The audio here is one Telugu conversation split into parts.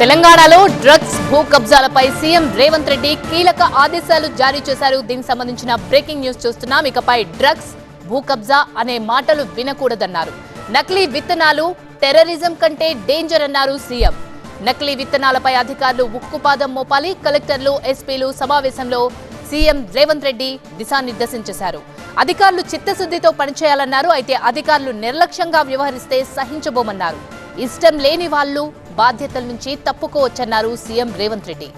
తెలంగాణలో డ్రగ్స్ భూ కబ్జాలపై సీఎం రేవంత్ రెడ్డి కీలక ఆదేశాలు జారీ చేశారు. దీనికి సంబంధించిన బ్రేకింగ్ న్యూస్ చూస్తున్నాం. ఇకపై డ్రగ్స్ భూ కబ్జా అనే మాటలు వినకూడదన్నారు. నకిలీ విత్తనాలు టెర్రరిజం కంటే డేంజర్ అన్నారు సీఎం. నకిలీ విత్తనాలపై అధికారులు ఉక్కుపాదం మోపాలి. కలెక్టర్లు ఎస్పీలు సమావేశంలో సీఎం రేవంత్ రెడ్డి దిశానిర్దేశం చేశారు. అధికారులు చిత్తశుద్ధితో పనిచేయాలన్నారు. అయితే అధికారులు నిర్లక్ష్యంగా వ్యవహరిస్తే సహించబోమన్నారు. ఇష్టం లేని వాళ్ళు బాధ్యతల నుంచి తప్పుకోవచ్చన్నారు CM Revanth Reddy.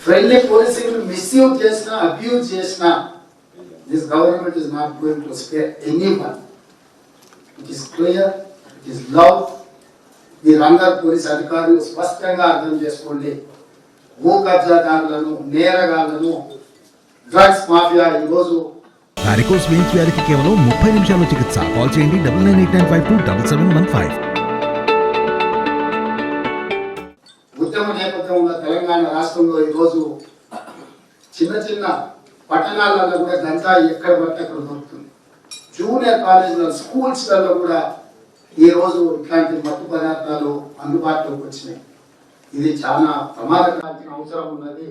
Friendly policing misuse చేసిన అబ్యూజ్ చేసిన this government is not going to spare it clear it love మీరందరూ పోలీస్ అధికారులు స్పష్టంగా అర్థం చేసుకోండి. భూ కబ్జాదారులను నేరగాళ్ళను డ్రగ్స్ మాఫియా ఈరోజు వారికోస్ వెయిన్స్ వ్యాధికి కేవలం ముప్పై నిమిషాల్లో చికిత్స. కాల్ చేయండి double nine eight nine five two double seven one five ఉద్యమ నేపథ్యంలో తెలంగాణ రాష్ట్రంలో ఈరోజు చిన్న చిన్న పట్టణాలలో కూడా గంజాయి ఎక్కడ పడితే అక్కడ దొరుకుతుంది. జూనియర్ కాలేజీలో స్కూల్స్లలో కూడా ఈ రోజు ఇట్లాంటి మత్తు పదార్థాలు అందుబాటులోకి వచ్చినాయి. ఇది చాలా ప్రమాదకరాల్సిన అవసరం ఉన్నది.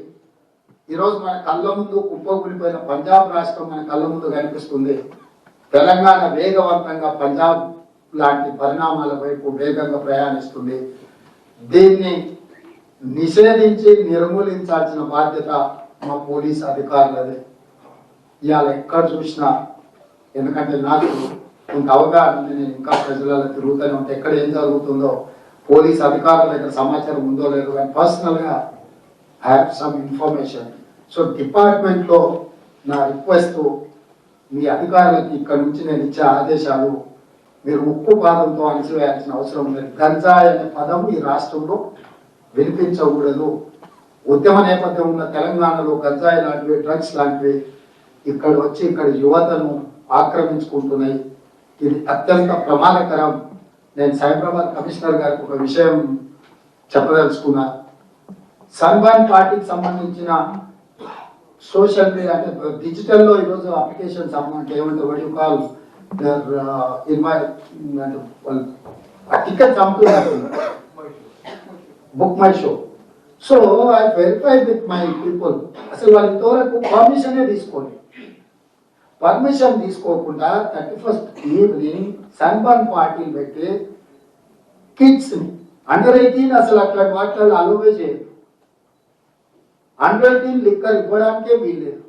ఈరోజు మన కళ్ళ ముందు కుప్పకూలిపోయిన పంజాబ్ రాష్ట్రం మన కళ్ళ ముందు కనిపిస్తుంది. తెలంగాణ వేగవంతంగా పంజాబ్ లాంటి పరిణామాల వైపు వేగంగా ప్రయాణిస్తుంది. దీన్ని నిషేధించి నిర్మూలించాల్సిన బాధ్యత మా పోలీస్ అధికారులదే. ఇవాళ ఎక్కడ చూసినా ఎందుకంటే నాకు కొంత అవగాహన నేను ఇంకా ప్రజలలో తిరుగుతూనే ఉంటే. ఎక్కడ ఏం జరుగుతుందో పోలీస్ అధికారుల దగ్గర సమాచారం ఉందో లేదో కానీ పర్సనల్గా I have some information so డిపార్ట్మెంట్లో నా రిక్వెస్ట్ మీ అధికారులకి ఇక్కడ నుంచి నేను ఇచ్చే ఆదేశాలు మీరు ఉక్కు పాదంతో అణిచివేయాల్సిన అవసరం లేదు. గంజాయి అనే పదం ఈ రాష్ట్రంలో వినిపించకూడదు. ఉద్యమ నేపథ్యం ఉన్న తెలంగాణలో గంజాయి లాంటివి డ్రగ్స్ లాంటివి ఇక్కడ వచ్చి ఇక్కడ యువతను ఆక్రమించుకుంటున్నాయి. ఇది అత్యంత ప్రమాదకరం. నేను సైబరాబాద్ కమిషనర్ గారికి ఒక విషయం చెప్పదలుచుకున్నా. సన్బాన్ పార్టీకి సంబంధించిన సోషల్ మీడియా అంటే డిజిటల్లో ఈరోజు అప్లికేషన్స్ అమౌంట్ ఏమంటే వడి కాల్ ఇన్వైట్ అంటే వాళ్ళు ఆ టికెట్స్ అమ్ముతున్నారు. Book my show. So I verify with my people. అసలు వాళ్ళు ఇంతవరకు పర్మిషనే తీసుకోండి పర్మిషన్ తీసుకోకుండా థర్టీ ఫస్ట్ ఈవినింగ్ సన్బర్న్ పార్టీలు పెట్టి కిడ్స్ అండర్ ఎయిటీన్ అసలు అట్లా వాటిలో అలోవే చేయదు అండర్ లిక్కర్ ఇవ్వడానికే వీల్లేదు.